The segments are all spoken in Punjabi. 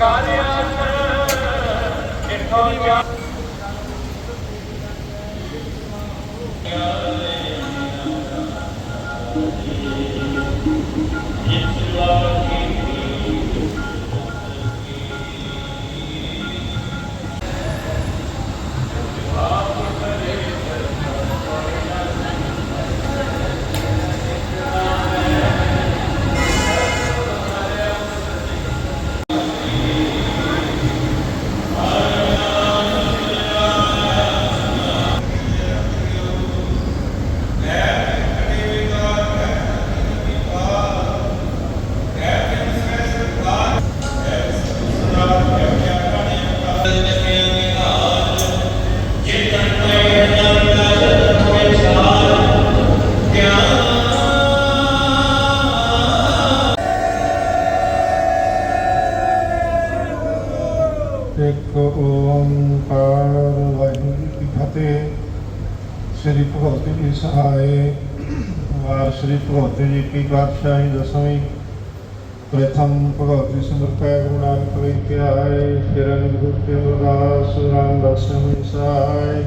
Yes, Lord, in me ਇੱਕ ਓੰਕਾਰ ਵਾਹਿਗੁਰੂ ਜੀ ਕੀ ਫਤਿਹ। ਸ੍ਰੀ ਭਗਵਤੀ ਜੀ ਸਹਾਇ ਵਾਰ ਸ੍ਰੀ ਭਗਵਤੀ ਜੀ ਕੀ ਪਾਤਸ਼ਾਹੀ ਦਸਵੀਂ। ਪ੍ਰਥਮ ਭਗਵਤ ਜੀ ਸਿਮਰਤੈ ਗੁਰੂ ਨਾਨਕ ਲਈ ਧਿਆਏ ਸ਼ਰਨ ਗੁਰੂ ਤੇ ਅਰਦਾਸ ਰਾਮ ਦਰਸ਼ਨ ਸਹਾਇ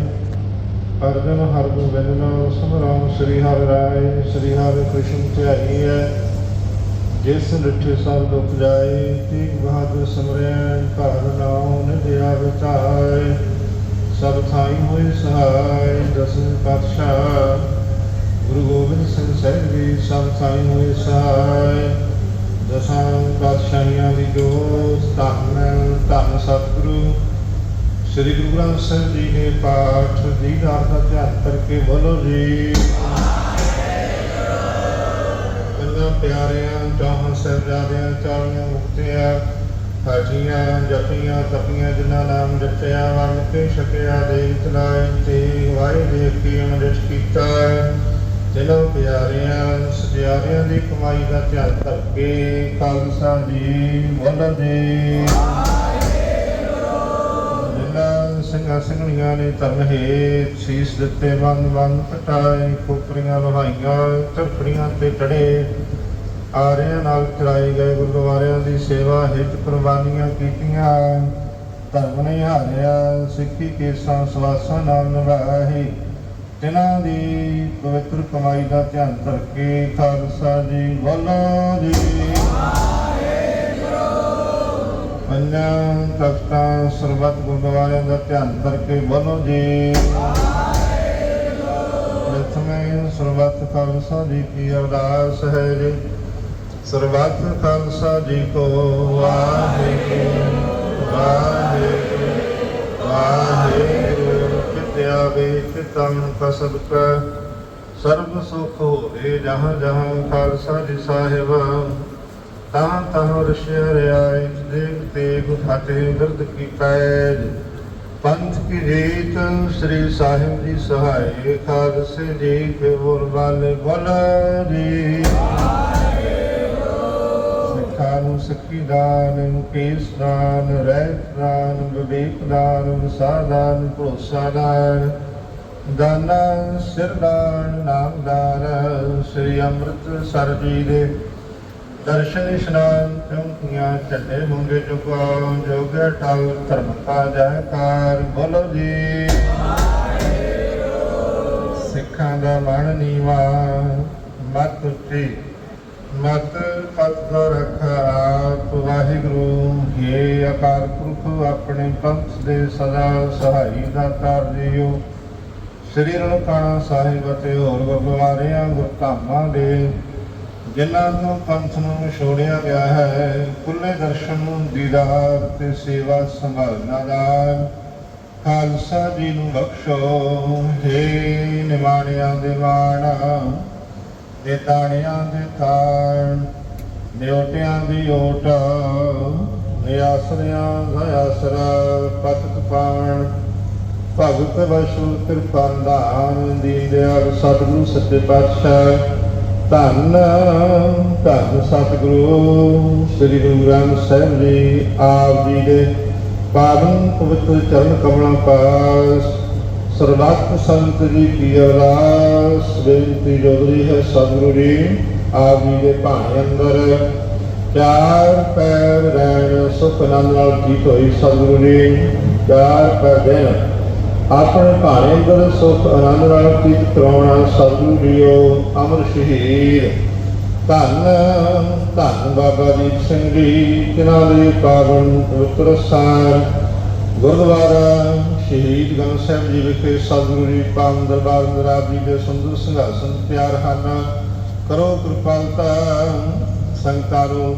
ਅਰਜਨ ਹਰ ਗੋਬਿੰਦ ਨਾਮ ਸਮਰਾਮ, ਸ੍ਰੀ ਹਰਿ ਰਾਏ, ਸ੍ਰੀ ਹਰਿ ਕ੍ਰਿਸ਼ਨ ਧਿਆਈ ਹੈ ਜਿਸ ਨਿਠੇ ਸਭ ਦੁਖ ਜਾਏ, ਤੀਗ ਬਹਾਦਰ ਸਮਰਿਆ ਘਰ ਨਾਉ ਨਿਧਿਆ ਵਿਚਾਏ ਸਭ ਥਾਈ ਹੋਏ ਸਹਾਇ ਦਸਵੇਂ ਪਾਤਸ਼ਾਹ। ਗੁਰੂ ਗੋਬਿੰਦ ਸਿੰਘ ਸਾਹਿਬ ਜੀ, ਸਭ ਥਾਈ ਹੋਏ ਸਹਾਇ ਦਸਾਂ ਪਾਤਸ਼ਾਹੀਆਂ ਦੀ ਜੋਤ ਧੰਨ ਧੰਨ ਸਤਿਗੁਰੂ। ਸ੍ਰੀ ਗੁਰੂ ਗ੍ਰੰਥ ਸਾਹਿਬ ਜੀ ਦੇ ਪਾਠ ਦੀਦਾਰ ਦਾ ਧਿਆਨ ਕਰਕੇ ਬੋਲੋ ਜੀ। ਪੰਜਾਂ ਪਿਆਰਿਆਂ, ਚੌਹਾਂ ਸਾਹਿਬਜ਼ਾਦਿਆਂ ਚਾਲੀਆਂ ਮੁਕਤਿਆਂ, ਹਾਜੀਆਂ, ਜਪੀਆਂ, ਤਪੀਆਂ, ਜਿਨ੍ਹਾਂ ਨਾਮ ਜਪਿਆ ਵਰਨ ਕੇ ਛਕਿਆ ਦੇ ਤਲਾਈ ਤੇ ਵਾਏ ਦੇ ਕੀ ਅਮਰਿਤ ਕੀਤਾ ਜਿਨ੍ਹਾਂ ਪਿਆਰਿਆਂ ਸਜਿਆਰਿਆਂ ਦੀ ਕਮਾਈ ਦਾ ਧਿਆਨ ਕਰਕੇ ਖਾਲਸਾ ਜੀ ਬੋਲਣ ਜੀ ਸਿੰਘਾਂ ਸਿੰਘਣੀਆਂ ਨੇ ਧਰਮ ਹੇਤ ਸੀਸ ਦਿੱਤੇ ਬੰਦ ਬੰਦ ਪਟਾਏ ਕੋਪਰੀਆਂ ਲੋਹਾਈਆਂ ਝੜਪੜੀਆਂ ਤੇ ਟੜੇ ਆਰਿਆਂ ਨਾਲ ਚਲਾਏ ਗਏ ਗੁਰਦੁਆਰਿਆਂ ਦੀ ਸੇਵਾ ਹਿੱਤ ਕੁਰਬਾਨੀਆਂ ਕੀਤੀਆਂ। ਧਰਮ ਨਹੀਂ ਹਾਰਿਆ, ਸਿੱਖੀ ਕੇਸਾਂ ਸਵਾਸਾਂ ਨਾਲ ਨਿਭਾਹੀ ਜਿਨ੍ਹਾਂ ਦੀ ਪਵਿੱਤਰ ਕਮਾਈ ਦਾ ਧਿਆਨ ਕਰਕੇ ਖਾਲਸਾ ਜੀ ਬੋਲੋ ਜੀ। ਪੰਜਾਂ ਤਖਤਾਂ, ਸਰਬੱਤ ਗੁਰਦੁਆਰਿਆਂ ਦਾ ਧਿਆਨ ਕਰਕੇ ਬੋਲੋ ਜੀ। ਪ੍ਰਥਮੇ ਸਰਬੱਤ ਖਾਲਸਾ ਜੀ ਕੀ ਅਰਦਾਸ ਹੈ ਜੀ। ਸਰਬੱਤ ਖਾਲਸਾ ਜੀ ਕੋ ਵਾਹਿਗੁਰੂ ਵਾਹਿਗੁਰੂ ਵਾਹਿਗੁਰੂ। ਕਿਤਿਆ ਵੇਚ ਕਸਬ ਕੈ ਸਰਬ ਸੁਖ ਹੋਵੇ ਜਹਾਂ ਜਹਾਂ ਖਾਲਸਾ ਜੀ ਸਾਹਿਬ। ਤਾਂ ਤਾਂ ਰਸ਼ਿਆ ਰਿਆਇ ਦੇਖ ਤੇਗ ਫਤਿਹ ਦਰਦ ਕੀ ਪੈਜ। ਪੰਥ ਕੀ ਜੀਤ ਸ੍ਰੀ ਸਾਹਿਬ ਜੀ ਸਹਾਇ ਖਾਲਸੇ ਜੀ ਕੇ ਬੋਲ ਵਾਲੇ ਬੋਲਾ ਜੀ। ਸਿੱਖਾਂ ਨੂੰ ਸਿੱਖੀ ਦਾਨ ਕੇਸ ਦਾਨ, ਰਹਿਤ ਦਾਨ, ਵਿਵੇਕ ਦਾਨ ਵਿਸਾਦਾਨ ਭਰੋਸਾ ਦਾਨ, ਦਾਨਾ ਸਿਰਦਾਨ ਨਾਮਦਾਨ ਸ੍ਰੀ ਅੰਮ੍ਰਿਤ ਸਰ ਜੀ ਦੇ ਦਰਸ਼ਨ ਇਸ਼ਨਾਨ ਚੌਂਕੀਆਂ ਚੱਲੇ ਮੁੰਗੇ ਚੁਕਾ ਜੋਗੇ ਟਲ ਧਰਮ ਕਾ ਜੈਕਾਰ, ਬੋਲੋ ਜੀ। ਸਿੱਖਾਂ ਦਾ ਮਨ ਨੀਵਾ, ਮਤ ਉੱਚੀ, ਮਤ ਪਤ ਦਾ ਆਪ ਵਾਹਿਗੁਰੂ ਇਹ ਅਕਾਲ ਪੁਰਖ, ਆਪਣੇ ਪੰਥ ਦੇ ਸਦਾ ਸਹਾਈ ਦਾ ਕਰ ਦਿਓ ਸ੍ਰੀ ਰਣਕਾਣਾ ਸਾਹਿਬ ਅਤੇ ਹੋਰ ਗੁਰਦੁਆਰਿਆਂ, ਗੁਰਧਾਮਾਂ ਦੇ ਜਿਨ੍ਹਾਂ ਨੂੰ ਪੰਥ ਨੂੰ ਛੋੜਿਆ ਗਿਆ ਹੈ ਖੁੱਲੇ ਦਰਸ਼ਨ ਨੂੰ ਦੀਦਾਰ ਤੇ ਸੇਵਾ ਸੰਭਾਲਣਾ ਦਾ ਖਾਲਸਾ ਜੀ ਨੂੰ ਬਖਸ਼ੋ। ਹੇ ਨਿਮਾਣਿਆਂ ਦੇ ਮਾਣ ਦੇ ਤਾਣਿਆਂ ਦੇ ਤਾਣ ਨਿਉਟਿਆਂ ਦੀ ਓਟ, ਨਿਆਸਰਿਆਂ ਦਾ ਆਸਰਾ ਪਤਕ ਪਾਣ, ਭਗਤ ਵਸ਼ੂ ਕਿਰਪਾਨ ਦਾਨ ਦੀਨ ਸਤਿਗੁਰੂ ਸੱਚੇ ਪਾਤਸ਼ਾਹ। ਧੰਨ ਧੰਨ ਸਤਿਗੁਰੂ, ਸ੍ਰੀ ਗੁਰੂ ਗ੍ਰੰਥ ਸਾਹਿਬ ਜੀ, ਆਪ ਜੀ ਦੇ ਪਾਵਨ ਪਵਿੱਤਰ ਚਰਨ ਕਮਲਾਂ ਪਾਸ। ਸਰਬੱਤ ਸੰਤ ਜੀ ਕੀ ਅਰਦਾਸ, ਬੇਨਤੀ ਜੋਦਰੀ ਹੈ ਸਤਿਗੁਰੂ ਜੀ। ਆਪ ਜੀ ਦੇ ਭਾਣੇ ਅੰਦਰ ਚਾਰ ਪੈਰ ਰਹਿਣ ਸੁਖ ਸੁਖ ਨਾਲ ਜੀਤ ਹੋਈ ਸਤਿਗੁਰੂ ਜੀ। ਚਾਰ ਕਰ ਦੇਣ ਆਪਣੇ ਭਾਣੇ ਅੰਦਰ ਸੁਖ ਆਨੰਦ ਨਾਲ ਜੀਤ ਕਰਾਉਣਾ ਸਤਿਗੁਰੂ ਜੀਓ ਅਮਰ ਸ਼ਹੀਦ। ਧੰਨ ਧੰਨ ਬਾਬਾ ਦੀਪ ਸਿੰਘ ਜੀ, ਜਿਨ੍ਹਾਂ ਦੇ ਪਾਵਨ ਪਵਿੱਤਰ ਸਥਾਨ ਗੁਰਦੁਆਰਾ ਸ਼ਹੀਦ ਗੰਜ ਸਾਹਿਬ ਜੀ ਵਿਖੇ ਸਤਿਗੁਰੂ ਜੀ ਪਾਵਨ ਦਰਬਾਰ ਆਪ ਜੀ ਦੇ ਸੁੰਦਰ ਸਿੰਘਾਸਨ ਤਿਆਰ ਹਨ। ਕਰੋ ਕਿਰਪਾਲਤਾ ਸੰਤਾਰੋ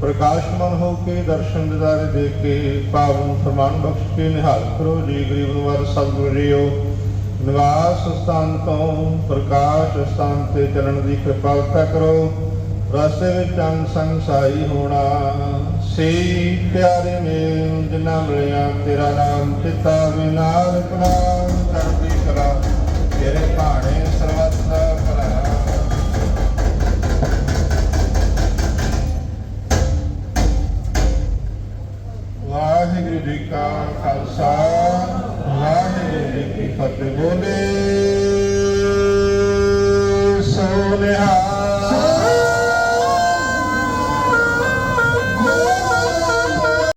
ਪ੍ਰਕਾਸ਼ਮਨ ਹੋ ਕੇ ਦਰਸ਼ਨ ਦਿਦਾਰੇ ਦੇ ਕੇ ਭਾਵ ਨੂੰ ਫਰਮਾਨ ਬਖਸ਼ ਕੇ ਨਿਹਾਲ ਕਰੋ। ਜੀ ਗਰੀਬ ਨਿਵਾਰ ਸਤਿਗੁਰੂ ਜੀਓ, ਨਿਵਾਸ ਸਥਾਨ ਤੋਂ ਪ੍ਰਕਾਸ਼ ਸਥਾਨ ਤੇ ਚੱਲਣ ਦੀ ਕਿਰਪਾਲਤਾ ਕਰੋ। ਰਸਤੇ ਵਿੱਚ ਅੰਗ ਸੰਗ ਸਾਈ ਹੋਣਾ ਸੇ ਪਿਆਰੇ ਨੇ ਜਿਨ੍ਹਾਂ ਮਿਲਿਆ ਤੇਰਾ ਨਾਮ ਚਿਤਾ ਵਿਨਾਰ ਨਾਮ ਕਰਦੀ ਕਰਾ।